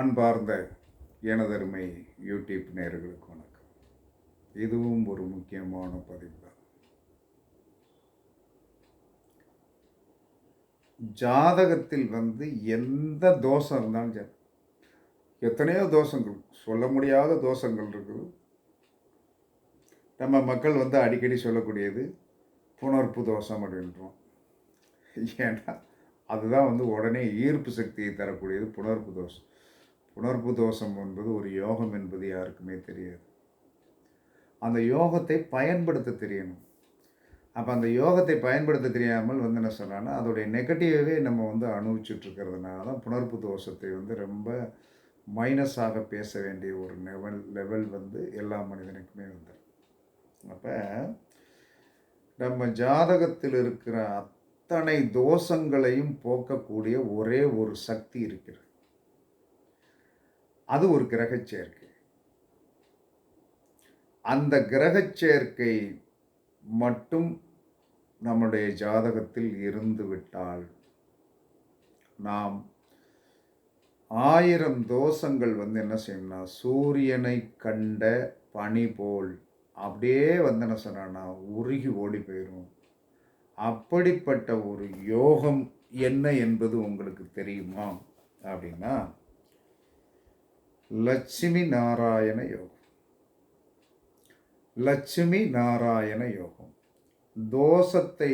அன்பார்ந்த எனதருமை யூடியூப் நேர்களுக்கு வணக்கம். இதுவும் ஒரு முக்கியமான பதிவு தான் ஜாதகத்தில் வந்து எந்த தோஷம் இருந்தாலும் சரி எத்தனையோ தோஷங்கள் சொல்ல முடியாத தோஷங்கள் இருக்குது. நம்ம மக்கள் வந்து அடிக்கடி சொல்லக்கூடியது புணர்ப்பு தோஷம் அப்படின்றோம். ஏன்னா அதுதான் வந்து உடனே ஈர்ப்பு சக்தியை தரக்கூடியது புணர்ப்பு தோஷம். புணர்ப்பு தோஷம் என்பது ஒரு யோகம் என்பது யாருக்குமே தெரியாது. அந்த யோகத்தை பயன்படுத்த தெரியணும். அப்போ அந்த யோகத்தை பயன்படுத்த தெரியாமல் வந்து என்ன சொன்னான்னா அதோடைய நெகட்டிவாகவே நம்ம வந்து அனுபவிச்சுட்டு இருக்கிறதுனால தான் புணர்ப்பு தோஷத்தை வந்து ரொம்ப மைனஸாக பேச வேண்டிய ஒரு லெவல் லெவல் வந்து எல்லா மனிதனுக்குமே வந்துடும் அப்போ நம்ம ஜாதகத்தில் இருக்கிற அத்தனை தோஷங்களையும் போக்கக்கூடிய ஒரே ஒரு சக்தி இருக்கிறது. அது ஒரு கிரகச் சேர்க்கை அந்த கிரகச் சேர்க்கை மட்டும் நம்முடைய ஜாதகத்தில் இருந்துவிட்டால் நாம் ஆயிரம் தோஷங்கள் வந்து என்ன செய்யணும்னா சூரியனை கண்ட பனி போல் அப்படியே வந்து என்ன சொன்னா உருகி ஓடி போயிடும் அப்படிப்பட்ட ஒரு யோகம் என்ன என்பது உங்களுக்கு தெரியுமா அப்படின்னா லட்சுமி நாராயண யோகம். லட்சுமி நாராயண யோகம். தோஷத்தை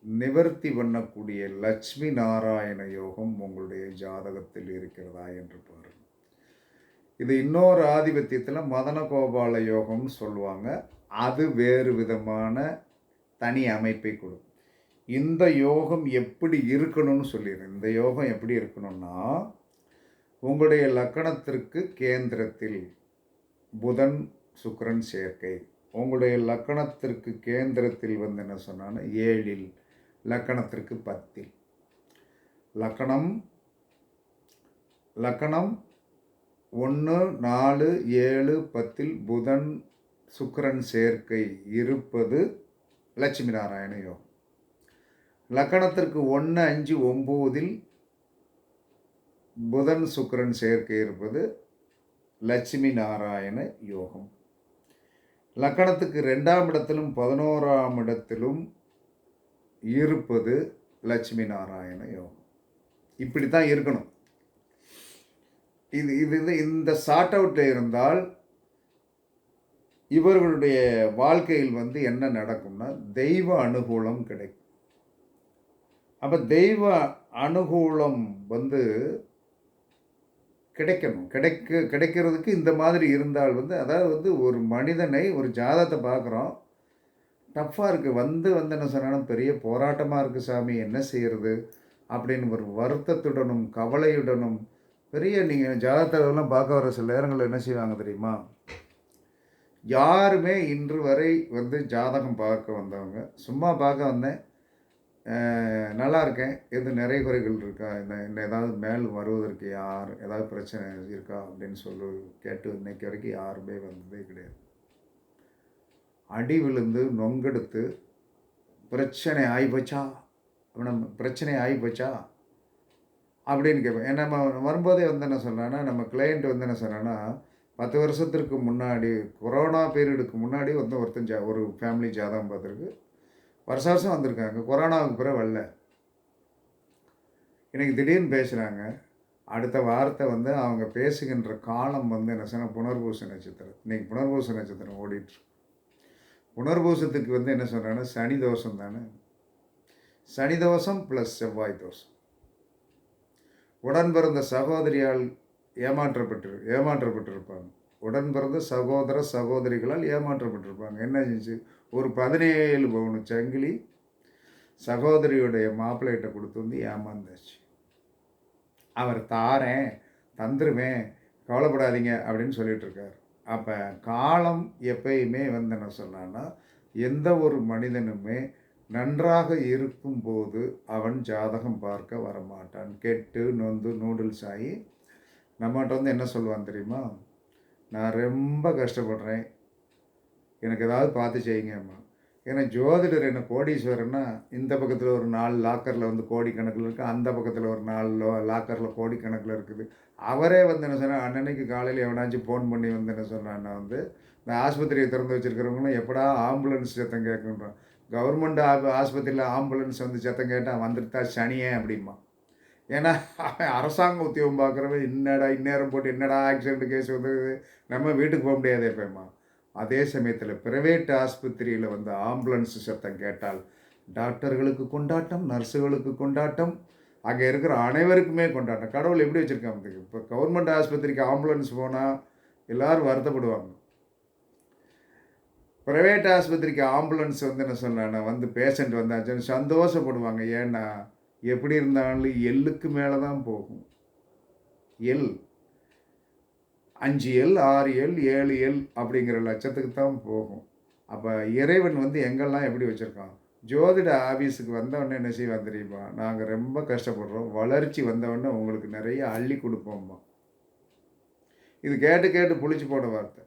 நிவர்த்தி பண்ணக்கூடிய லட்சுமி நாராயண யோகம் உங்களுடைய ஜாதகத்தில் இருக்கிறதா என்று பாருங்கள் இது இன்னொரு ஆதிபத்தியத்தில் மதன கோபால யோகம்னு சொல்லுவாங்க. அது வேறு விதமான தனி அமைப்பை கொடுக்கும். இந்த யோகம் எப்படி இருக்கணும்னு சொல்லிடுறேன். இந்த யோகம் எப்படி இருக்கணும்னா உங்களுடைய லக்கணத்திற்கு கேந்திரத்தில் புதன் சுக்கரன் சேர்க்கை. உங்களுடைய லக்கணத்திற்கு கேந்திரத்தில் வந்து என்ன சொன்னான்னா ஏழில். லக்கணத்திற்கு பத்தில். லக்கணம் லக்கணம் ஒன்று நாலு ஏழு பத்தில் புதன் சுக்கரன் சேர்க்கை இருப்பது லட்சுமி நாராயண யோகம். லக்கணத்திற்கு ஒன்று அஞ்சு ஒம்போதில் புதன் சுக்கிரன் சேர்க்கை இருப்பது லட்சுமி நாராயண யோகம். லக்கணத்துக்கு ரெண்டாம் இடத்திலும் பதினோராம் இடத்திலும் இருப்பது லட்சுமி நாராயண யோகம். இப்படி தான் இருக்கணும். இது இது இது இந்த சார்ட் அவுட்டில் இருந்தால் இவர்களுடைய வாழ்க்கையில் வந்து என்ன நடக்கும்னா தெய்வ அனுகூலம் கிடைக்கும். அப்போ தெய்வ அனுகூலம் வந்து கிடைக்கணும். கிடைக்க கிடைக்கிறதுக்கு இந்த மாதிரி இருந்தால் வந்து அதாவது வந்து ஒரு மனிதனை ஒரு ஜாதகத்தை பார்க்குறோம். டஃப்பாக இருக்குது வந்து வந்து என்ன சொன்னாலும் பெரிய போராட்டமாக இருக்குது சாமி. என்ன செய்கிறது அப்படின்னு ஒரு வருத்தத்துடனும் கவலையுடனும் பெரிய நீங்கள் ஜாதகத்தெல்லாம் பார்க்க வர சில நேரங்களில் என்ன செய்வாங்க தெரியுமா? யாருமே இன்று வரை வந்து ஜாதகம் பார்க்க வந்தவங்க. சும்மா பார்க்க வந்தேன். நல்லா இருக்கேன். எது நிறைய குறைகள் இருக்கா? இந்த என்ன ஏதாவது மேல் வருவதற்கு யார் ஏதாவது பிரச்சனை இருக்கா? அப்படின்னு சொல்லி கேட்டு இன்னைக்கு வரைக்கும் யாருமே வந்ததே கிடையாது. அடி விழுந்து நொங்கெடுத்து பிரச்சனை ஆகிப்போச்சா நம்ம பிரச்சனை ஆகிப்போச்சா அப்படின்னு கேட்பேன் ஏன்னா நம்ம வரும்போதே வந்து என்ன சொன்னேன்னா நம்ம கிளையண்ட் வந்து என்ன சொன்னேன்னா பத்து வருஷத்திற்கு முன்னாடி கொரோனா பீரியடுக்கு முன்னாடி வந்து ஒருத்தன் ஜா ஒரு ஃபேமிலி ஜாதகம் பார்த்துருக்கு. வருஷ வருஷம் வந்திருக்காங்க. கொரோனாவுக்கு பிறகு வரல. இன்றைக்கி திடீர்னு பேசுகிறாங்க அடுத்த வாரத்தை வந்து அவங்க பேசுகின்ற காலம் வந்து என்ன சொன்னால் புனர்பூச நட்சத்திரம். இன்றைக்கி புனர்பூச நட்சத்திரம் ஓடிட்டு புனர்பூசத்துக்கு வந்து என்ன சொல்கிறாங்கன்னா சனி தோஷம் தானே. சனி தோஷம் ப்ளஸ் செவ்வாய் தோஷம். உடன் பிறந்த சகோதரியால் ஏமாற்றப்பட்டு ஏமாற்றப்பட்டிருப்பாங்க. உடன் பிறந்த சகோதர சகோதரிகளால் ஏமாற்றப்பட்டிருப்பாங்க. என்ன செஞ்சு? ஒரு பதினேழு பவுன் சங்கிலி சகோதரியுடைய மாப்பிள்ளைகிட்ட கொடுத்து வந்து ஏமாந்தாச்சு. அவர் தாரேன் தந்துருவேன் கவலைப்படாதீங்க அப்படின்னு சொல்லிட்டு இருக்கார். அப்போ காலம் எப்பயுமே வந்து என்ன சொன்னான்னா எந்த ஒரு மனிதனுமே நன்றாக இருக்கும்போது அவன் ஜாதகம் பார்க்க வரமாட்டான். கெட்டு நொந்து நூடுல்ஸ் ஆகி நம்மகிட்ட வந்து என்ன சொல்லுவான் தெரியுமா? நான் ரொம்ப கஷ்டப்படுறேன். எனக்கு ஏதாவது பார்த்து செய்யுங்கம்மா ஏன்னா ஜோதிடர் என்ன கோடீஸ்வரன்னா இந்த பக்கத்தில் ஒரு நாலு லாக்கரில் வந்து கோடிக்கணக்கில் இருக்குது அந்த பக்கத்தில் ஒரு நாலு லோ லாக்கரில் கோடிக்கணக்கில் இருக்குது. அவரே வந்து என்ன சொன்னால் அன்னன்னைக்கு காலையில் எவனாச்சும் ஃபோன் பண்ணி வந்து என்ன சொன்னான்னா வந்து இந்த ஆஸ்பத்திரியை திறந்து வச்சுருக்கிறவங்களும் எப்படா ஆம்புலன்ஸ் சத்தம் கேட்குன்றான் கவர்மெண்ட் ஆப் ஆஸ்பத்திரியில் ஆம்புலன்ஸ் வந்து சத்தம் கேட்டால் வந்துட்டா சனியே அப்படிமா ஏன்னா அரசாங்க உத்தியோகம் பார்க்குறவன் என்னடா இந்நேரம் போட்டு என்னடா ஆக்சிடென்ட் கேஸ் வந்து நம்ம வீட்டுக்கு போக முடியாது எப்போம்மா அதே சமயத்தில் பிரைவேட் ஆஸ்பத்திரியில் வந்து ஆம்புலன்ஸ் சத்தம் கேட்டால் டாக்டர்களுக்கு கொண்டாட்டம் நர்ஸுகளுக்கு கொண்டாட்டம். அங்கே இருக்கிற அனைவருக்குமே கொண்டாட்டம். கடவுள் எப்படி வச்சுருக்காங்க இப்போ கவர்மெண்ட் ஆஸ்பத்திரிக்கு ஆம்புலன்ஸ் போனால் எல்லோரும் வருத்தப்படுவாங்க. ப்ரைவேட் ஆஸ்பத்திரிக்கு ஆம்புலன்ஸ் வந்து என்ன சொன்னான்னா வந்து பேஷண்ட் வந்தாச்சுன்னு சந்தோஷப்படுவாங்க. ஏன்னா எப்படி இருந்தாலும் எள்ளுக்கு மேலே தான் போகும். எல் அஞ்சு எல் ஆறு எல் ஏழு எல் அப்படிங்கிற லட்சத்துக்கு தான் போகும். அப்போ இறைவன் வந்து எங்கெல்லாம் எப்படி வச்சுருக்கான்? ஜோதிட ஆஃபீஸுக்கு வந்தவொடனே என்ன செய்வான் தெரியுமா? நாங்கள் ரொம்ப கஷ்டப்படுறோம். வளர்ச்சி வந்தவொடனே உங்களுக்கு நிறைய அள்ளி கொடுப்போம்மா. இது கேட்டு கேட்டு புளிச்சு போன வார்த்தை.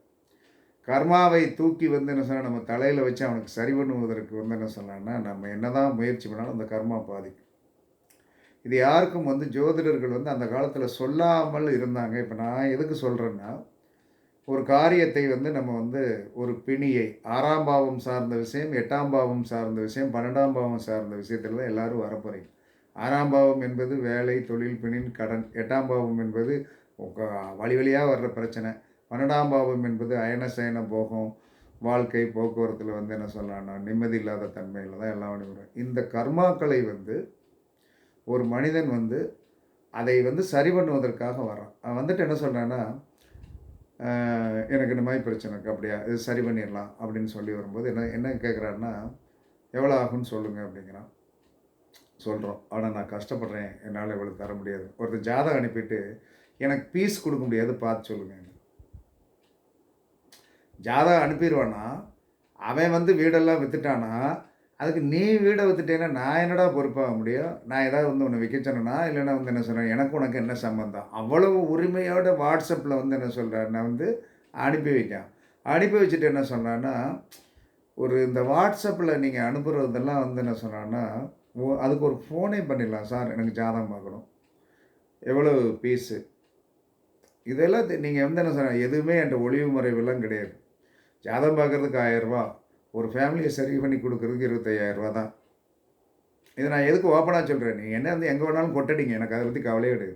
கர்மாவை தூக்கி வந்து என்ன சொன்னால் நம்ம தலையில் வச்சு அவனுக்கு சரி பண்ணுவதற்கு வந்து என்ன சொன்னான்னா நம்ம என்ன தான் முயற்சி பண்ணாலும் அந்த கர்மா பாதிக்கும். இது யாருக்கும் வந்து ஜோதிடர்கள் வந்து அந்த காலத்தில் சொல்லாமல் இருந்தாங்க. இப்போ நான் எதுக்கு சொல்கிறேன்னா ஒரு காரியத்தை வந்து நம்ம வந்து ஒரு பிணியை ஆறாம் பாவம் சார்ந்த விஷயம் எட்டாம் பாவம் சார்ந்த விஷயம் பன்னெண்டாம் பாவம் சார்ந்த விஷயத்தில் தான் எல்லோரும் வரப்போகிறீங்க ஆறாம் பாவம் என்பது வேலை தொழில் பிணின் கடன். எட்டாம் பாவம் என்பது வழி வழியாக வர்ற பிரச்சனை. பன்னெண்டாம் பாவம் என்பது அயன சயன போகம் வாழ்க்கை போக்குவரத்தில் வந்து என்ன சொல்லலாம்னா நிம்மதி இல்லாத தன்மையில் தான் எல்லாம் வரும் இந்த கர்மாக்களை வந்து ஒரு மனிதன் வந்து அதை வந்து சரி பண்ணுவதற்காக வரான் அவன் வந்துட்டு என்ன சொல்கிறான்னா எனக்கு இந்த மாதிரி பிரச்சனை இருக்குது அப்படியா? இது சரி பண்ணிடலாம் அப்படின்னு சொல்லி வரும்போது என்ன என்ன கேட்குறாருன்னா எவ்வளோ ஆகும்னு சொல்லுங்கள் அப்படிங்கிறான். சொல்கிறோம் ஆனால் நான் கஷ்டப்படுறேன். என்னால் இவ்வளோ தர முடியாது. ஒருத்தர் ஜாதகம் அனுப்பிட்டு எனக்கு பீஸ் கொடுக்க முடியாது பார்த்து சொல்லுங்கள் ஜாதகம் அனுப்பிடுவான்னா அவன் வந்து வீடெல்லாம் விற்றுட்டானா அதுக்கு நீ வீடை வித்துட்டேன்னா நான் என்னடா பொறுப்பாக முடியும்? நான் ஏதாவது வந்து உன்னை விற்க சொன்னேன்னா இல்லைன்னா வந்து என்ன சொல்கிறேன் எனக்கு உனக்கு என்ன சம்மந்தம் அவ்வளவு உரிமையோட வாட்ஸ்அப்பில் வந்து என்ன சொல்கிறேன்னா நான் வந்து அனுப்பி வைக்கான். அனுப்பி வச்சுட்டு என்ன சொன்னான்னா ஒரு இந்த வாட்ஸ்அப்பில் நீங்கள் அனுப்புகிறதெல்லாம் வந்து என்ன சொன்னான்னா அதுக்கு ஒரு ஃபோனே பண்ணிடலாம் சார். எனக்கு ஜாதகம் பார்க்கணும். எவ்வளோ பீஸு இதெல்லாம் நீங்கள் வந்து என்ன சொன்ன எதுவுமே என்கிட்ட ஒளிவு முறைவெல்லாம் கிடையாது. ஜாதகம் பார்க்குறதுக்கு ஆயிரரூபா ஒரு ஃபேமிலியை சரி பண்ணி கொடுக்குறதுக்கு இருபத்தையாயிரரூபா தான் இதை நான் எதுக்கு ஓப்பனாக சொல்கிறேன் நீங்கள் என்ன வந்து எங்கே வேணாலும் கொட்டடிங்க எனக்கு அதை பற்றி கவலையே கிடையாது.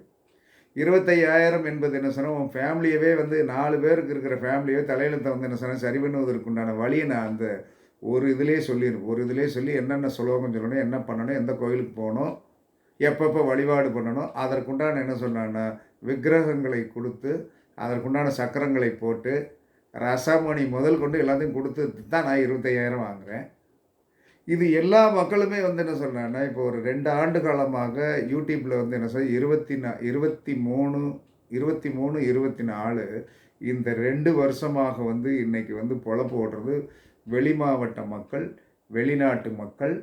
இருபத்தையாயிரம் என்பது என்ன சொன்னால் உன் ஃபேமிலியவே வந்து நாலு பேருக்கு இருக்கிற ஃபேமிலியவே தலையில் தகுந்த என்ன சொன்னால் சரி பண்ணுவதற்குண்டான வழியை நான் அந்த ஒரு இதிலே சொல்லியிருப்பேன். ஒரு இதிலே சொல்லி என்னென்ன சுலோகம் சொல்லணும் என்ன பண்ணணும் எந்த கோயிலுக்கு போகணும் எப்பப்போ வழிபாடு பண்ணணும் அதற்குண்டான என்ன சொன்னான்னா விக்கிரகங்களை கொடுத்து அதற்குண்டான சக்கரங்களை போட்டு ரசாமணி முதல் கொண்டு எல்லாத்தையும் கொடுத்து தான் நான் இருபத்தையாயிரம் வாங்குகிறேன் இது எல்லா மக்களுமே வந்து என்ன சொல்கிறேன்னா இப்போ ஒரு ரெண்டு ஆண்டு காலமாக யூடியூப்பில் வந்து என்ன சொல் இருபத்தி நா இருபத்தி மூணு இருபத்தி மூணு இருபத்தி நாலு இந்த ரெண்டு வருஷமாக வந்து இன்றைக்கி வந்து பொழப்பு ஓடுறது வெளி மாவட்ட மக்கள் வெளிநாட்டு மக்கள்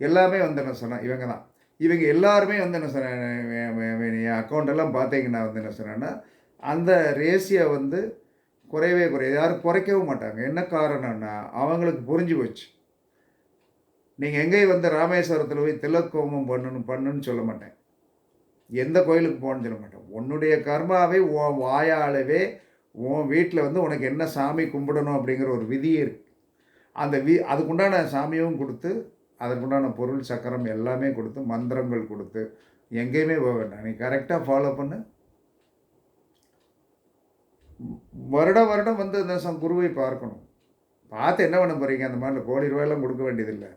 எல்லாமே வந்து என்ன சொன்னேன் இவங்க தான். இவங்க எல்லாருமே வந்து என்ன சொன்னேன் என் அக்கௌண்ட்டெல்லாம் பார்த்தீங்கன்னா வந்து என்ன சொன்னேன்னா அந்த ரேஷியை வந்து குறையவே குறையாது யாரும் குறைக்கவும் மாட்டாங்க. என்ன காரணம்னா அவங்களுக்கு புரிஞ்சு போச்சு. நீங்கள் எங்கேயும் வந்து ராமேஸ்வரத்தில் போய் திலக்கோமம் பண்ணணும் பண்ணுன்னு சொல்ல மாட்டேன். எந்த கோயிலுக்கு போகணும்னு சொல்ல மாட்டேன். உன்னுடைய கர்மாவே உன் வாயாலவே உன் வீட்டில் வந்து உனக்கு என்ன சாமி கும்பிடணும் அப்படிங்கிற ஒரு விதியே இருக்குது அந்த வி அதுக்குண்டான சாமியும் கொடுத்து அதற்குண்டான பொருள் சக்கரம் எல்லாமே கொடுத்து மந்திரங்கள் கொடுத்து எங்கேயுமே போக வேண்டாம். நீ கரெக்டாக ஃபாலோ பண்ணு. வருடம் வருடம் வந்து இந்த குருவை பார்க்கணும். பார்த்து என்ன பண்ண போகிறீங்க அந்த மாதிரி கோடி ரூபாயெல்லாம் கொடுக்க வேண்டியதில்லை.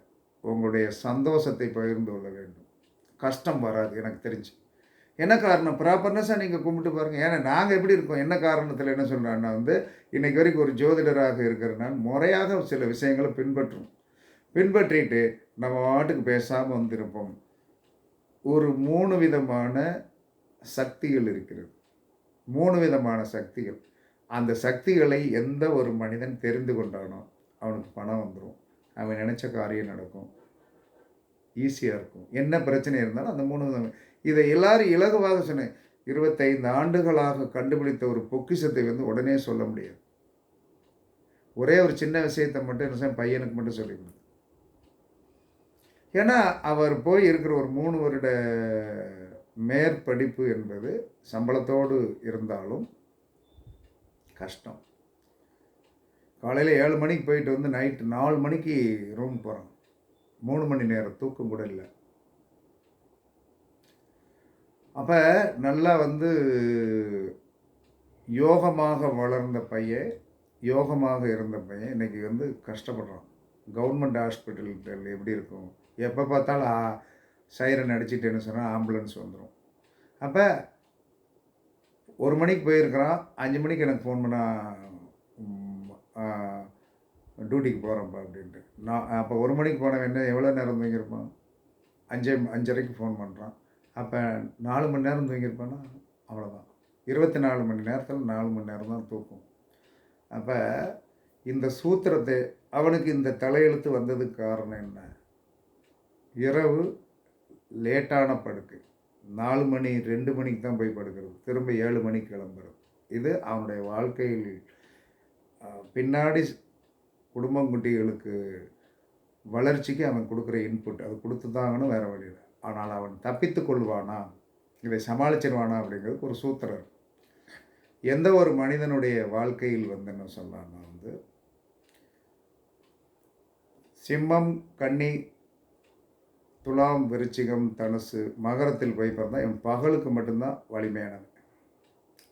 உங்களுடைய சந்தோஷத்தை பகிர்ந்து கொள்ள வேண்டும். கஷ்டம் வராது எனக்கு தெரிஞ்சு. என்ன காரணம்? ப்ராப்பர்னஸாக நீங்கள் கும்பிட்டு பாருங்கள் ஏன்னா நாங்கள் எப்படி இருக்கோம்? என்ன காரணத்தில் என்ன சொல்கிறான்னா வந்து இன்றைக்கு வரைக்கும் ஒரு ஜோதிடராக இருக்கிறனால் முறையாக சில விஷயங்களை பின்பற்றும் பின்பற்றிட்டு நம்ம வாட்டுக்கு பேசாமல் வந்திருப்போம். ஒரு மூணு விதமான சக்திகள் இருக்கிறது. மூணு விதமான சக்திகள். அந்த சக்திகளை எந்த ஒரு மனிதன் தெரிந்து கொண்டானோ அவனுக்கு பணம் வந்துடும் அவன் நினச்ச காரியம் நடக்கும். ஈஸியாக இருக்கும். என்ன பிரச்சனை இருந்தாலும் அந்த மூணு இதை எல்லாரும் இலகுவாக சொன்னேன் இருபத்தைந்து ஆண்டுகளாக கண்டுபிடித்த ஒரு பொக்கிஷத்தை வந்து உடனே சொல்ல முடியாது. ஒரே ஒரு சின்ன விஷயத்தை மட்டும் என்ன பையனுக்கு மட்டும் சொல்லி கொடுத்து ஏன்னா அவர் போய் இருக்கிற ஒரு மூணு வருட மேற்படிப்பு என்பது சம்பளத்தோடு இருந்தாலும் கஷ்டம். காலையில் ஏழு மணிக்கு போயிட்டு வந்து நைட்டு நாலு மணிக்கு ரூம் போகிறோம் மூணு மணி நேரம் தூக்கம் கூட இல்லை. அப்போ நல்லா வந்து யோகமாக வளர்ந்த பையன் யோகமாக இருந்த பையன் இன்னைக்கு வந்து கஷ்டப்படுறான். கவர்மெண்ட் ஹாஸ்பிட்டல் எப்படி இருக்கும்? எப்போ பார்த்தாலும் சைரன் அடிச்சிட்டேன்னு சொன்னால் ஆம்புலன்ஸ் வந்துடும் அப்போ ஒரு மணிக்கு போயிருக்கிறான் அஞ்சு மணிக்கு எனக்கு ஃபோன் பண்ண டியூட்டிக்கு போகிறேன்ப்பா அப்படின்ட்டு. நான் அப்போ ஒரு மணிக்கு போனவன் என்ன எவ்வளோ நேரம் தூங்கியிருப்பான்? அஞ்சே அஞ்சரைக்கு ஃபோன் பண்ணுறான் அப்போ நாலு மணி நேரம் தூங்கியிருப்பான்னா அவ்வளோதான் இருபத்தி நாலு மணி நேரத்தில் நாலு மணி நேரம் தான் தூக்கும். அப்போ இந்த சூத்திரத்தை அவனுக்கு இந்த தலையெழுத்து வந்ததுக்கு காரணம் என்ன? இரவு லேட்டான படுக்கை. நாலு மணி ரெண்டு மணிக்கு தான் போய் படுக்கிறது. திரும்ப ஏழு மணிக்கு கிளம்புறது. இது அவனுடைய வாழ்க்கையில் பின்னாடி குடும்பங்குட்டிகளுக்கு வளர்ச்சிக்கு அவன் கொடுக்குற இன்புட் அது கொடுத்து தாங்கன்னு வேறு வழியில் ஆனால் அவன் தப்பித்து கொள்வானா? இதை சமாளிச்சிருவானா அப்படிங்கிறதுக்கு ஒரு சூத்திரம் எந்த ஒரு மனிதனுடைய வாழ்க்கையில் வந்து என்ன சொல்லலாம்னா வந்து சிம்மம் கன்னி துலாம் விருச்சிகம் தனுசு மகரத்தில் போய் பிறந்தா இவன் பகலுக்கு மட்டும்தான் வலிமையானவன்.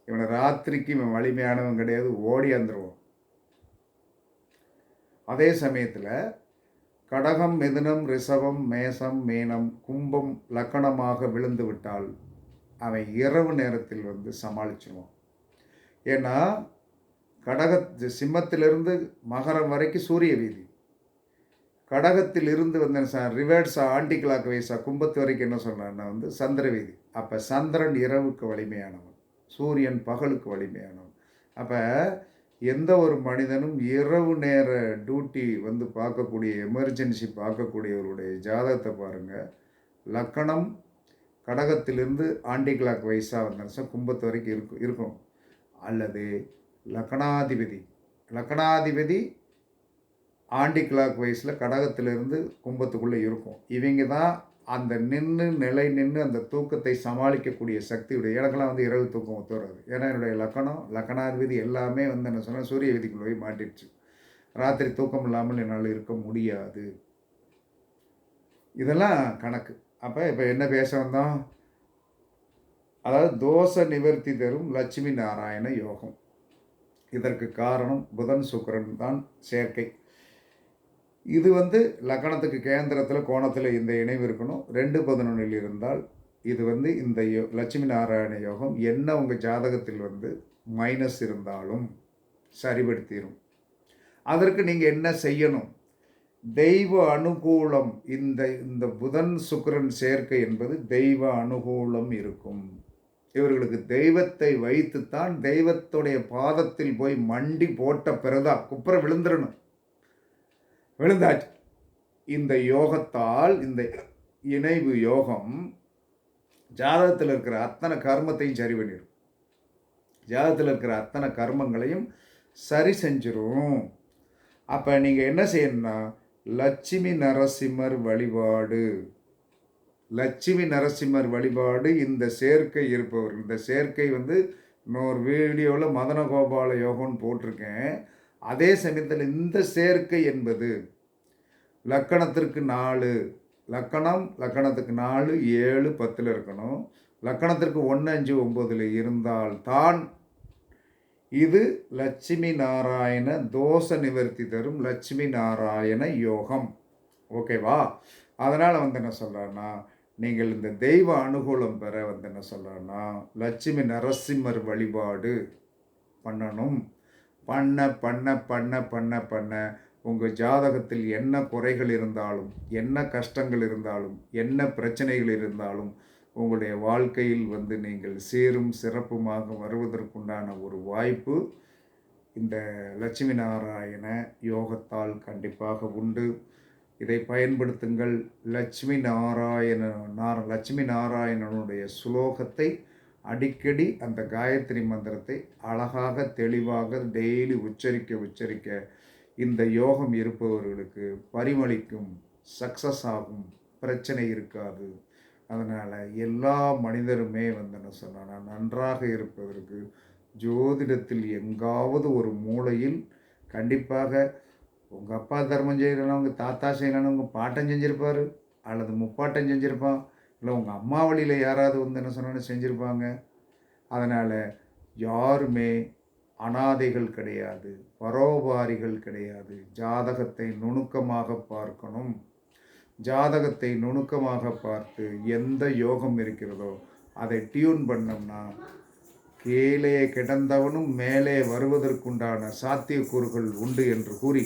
இவனை ராத்திரிக்கு இவன் வலிமையானவன் கிடையாது ஓடி வந்துடுவான் அதே சமயத்தில் கடகம் மிதுனம் ரிஷபம் மேசம் மீனம் கும்பம் லக்கணமாக விழுந்து விட்டால் அவன் இரவு நேரத்தில் வந்து சமாளிச்சிருவான். ஏன்னா கடக சிம்மத்திலிருந்து மகரம் வரைக்கும் சூரிய வீதி. கடகத்தில் இருந்து வந்தேன் சார் ரிவர்ஸா ஆண்டி கிளாக் வைஸா கும்பத்து வரைக்கும் என்ன சொன்னான்னா வந்து சந்திரவீதி அப்போ சந்திரன் இரவுக்கு வலிமையானவன். சூரியன் பகலுக்கு வலிமையானவன். அப்போ எந்த ஒரு மனிதனும் இரவு நேர டியூட்டி வந்து பார்க்கக்கூடிய எமர்ஜென்சி பார்க்கக்கூடியவருடைய ஜாதகத்தை பாருங்கள் லக்கணம் கடகத்திலிருந்து ஆண்டி கிளாக் வைஸாக சார் கும்பத்து வரைக்கும் இருக்கும் இருக்கும். அல்லது லக்கணாதிபதி. லக்கணாதிபதி ஆண்டி கிளாக் வைஸில் கடகத்திலிருந்து கும்பத்துக்குள்ளே இருக்கும். இவங்க தான் அந்த நின்று நிலை நின்று அந்த தூக்கத்தை சமாளிக்கக்கூடிய சக்தியுடைய எனக்கெல்லாம் வந்து இரவு தூக்கம் ஒத்து ஏன்னா என்னுடைய லக்கணம் லக்கணாதிபதி எல்லாமே வந்து என்ன சொன்னால் சூரிய விதிக்குள்ள போய் மாட்டிடுச்சு. ராத்திரி தூக்கம் இல்லாமல் என்னால் இருக்க முடியாது. இதெல்லாம் கணக்கு. அப்போ இப்போ என்ன பேச வந்தோம்? அதாவது தோஷ நிவர்த்தி தரும் லட்சுமி நாராயண யோகம். இதற்கு காரணம் புதன் சுக்கிரன் தான் சேர்க்கை. இது வந்து லக்கணத்துக்கு கேந்திரத்தில் கோணத்தில் இந்த இணைவு இருக்கணும். ரெண்டு பதினொன்றில் இருந்தால் இது வந்து இந்த யோ- லட்சுமி நாராயண யோகம் என்ன உங்கள் ஜாதகத்தில் வந்து மைனஸ் இருந்தாலும் சரிபடுத்திடும் அதற்கு நீங்கள் என்ன செய்யணும்? தெய்வ அனுகூலம் இந்த இந்த புதன் சுக்கிரன் சேர்க்கை என்பது தெய்வ அனுகூலம் இருக்கும். இவர்களுக்கு தெய்வத்தை வைத்துத்தான் தெய்வத்துடைய பாதத்தில் போய் மண்டி போட்ட பிறதா குப்புற விழுந்துடணும் விழுந்தாச்சு. இந்த யோகத்தால் இந்த இணைவு யோகம் ஜாதகத்தில் இருக்கிற அத்தனை கர்மத்தையும் சரி பண்ணிடும் ஜாதகத்தில் இருக்கிற அத்தனை கர்மங்களையும் சரி செஞ்சிடும் அப்போ நீங்கள் என்ன செய்யணும்னா லட்சுமி நரசிம்மர் வழிபாடு. லட்சுமி நரசிம்மர் வழிபாடு இந்த சேர்க்கை இருப்பவர். இந்த சேர்க்கை வந்து இன்னொரு வீடியோவில் மதன கோபால யோகம்னு போட்டிருக்கேன். அதே சமயத்தில் இந்த சேர்க்கை என்பது லக்கணத்திற்கு நாலு லக்கணம் லக்கணத்துக்கு நாலு ஏழு பத்தில் இருக்கணும். லக்கணத்திற்கு ஒன்று அஞ்சு ஒம்போதில் இருந்தால் தான் இது லட்சுமி நாராயண தோஷ நிவர்த்தி தரும் லட்சுமி நாராயண யோகம். ஓகேவா அதனால் வந்து என்ன சொல்கிறேன்னா நீங்கள் இந்த தெய்வ அனுகூலம் பெற வந்து என்ன சொல்கிறேன்னா லட்சுமி நரசிம்மர் வழிபாடு பண்ணணும். பண்ண பண்ண பண்ண பண்ண பண்ண உங்கள் ஜாதகத்தில் என்ன குறைகள் இருந்தாலும் என்ன கஷ்டங்கள் இருந்தாலும் என்ன பிரச்சனைகள் இருந்தாலும் உங்களுடைய வாழ்க்கையில் வந்து நீங்கள் சீரும் சிறப்புமாக வருவதற்குண்டான ஒரு வாய்ப்பு இந்த லட்சுமி நாராயண யோகத்தால் கண்டிப்பாக உண்டு. இதை பயன்படுத்துங்கள். லட்சுமி நாராயண நார லட்சுமி நாராயணனுடைய சுலோகத்தை அடிக்கடி அந்த காயத்ரி மந்திரத்தை அழகாக தெளிவாக டெய்லி உச்சரிக்க உச்சரிக்க இந்த யோகம் இருப்பவர்களுக்கு பரிமளிக்கும் சக்ஸஸ் ஆகும் பிரச்சனை இருக்காது. அதனால் எல்லா மனிதருமே வந்து என்ன சொன்னால் நன்றாக இருப்பதற்கு ஜோதிடத்தில் எங்காவது ஒரு மூலையில் கண்டிப்பாக உங்கள் அப்பா தர்மம் செய்யலாம் உங்கள் தாத்தா செய்யலாம் உங்கள் பாட்டன் செஞ்சுருப்பார் அல்லது முப்பாட்டன் செஞ்சுருப்பான். இல்லை உங்கள் அம்மா வழியில் யாராவது வந்து என்ன சொன்னாலும் செஞ்சுருப்பாங்க. அதனால் யாருமே அனாதைகள் கிடையாது பரோபாரிகள் கிடையாது. ஜாதகத்தை நுணுக்கமாக பார்க்கணும். ஜாதகத்தை நுணுக்கமாக பார்த்து எந்த யோகம் இருக்கிறதோ அதை டியூன் பண்ணோம்னா கீழே கிடந்தவனும் மேலே வருவதற்குண்டான சாத்தியக்கூறுகள் உண்டு என்று கூறி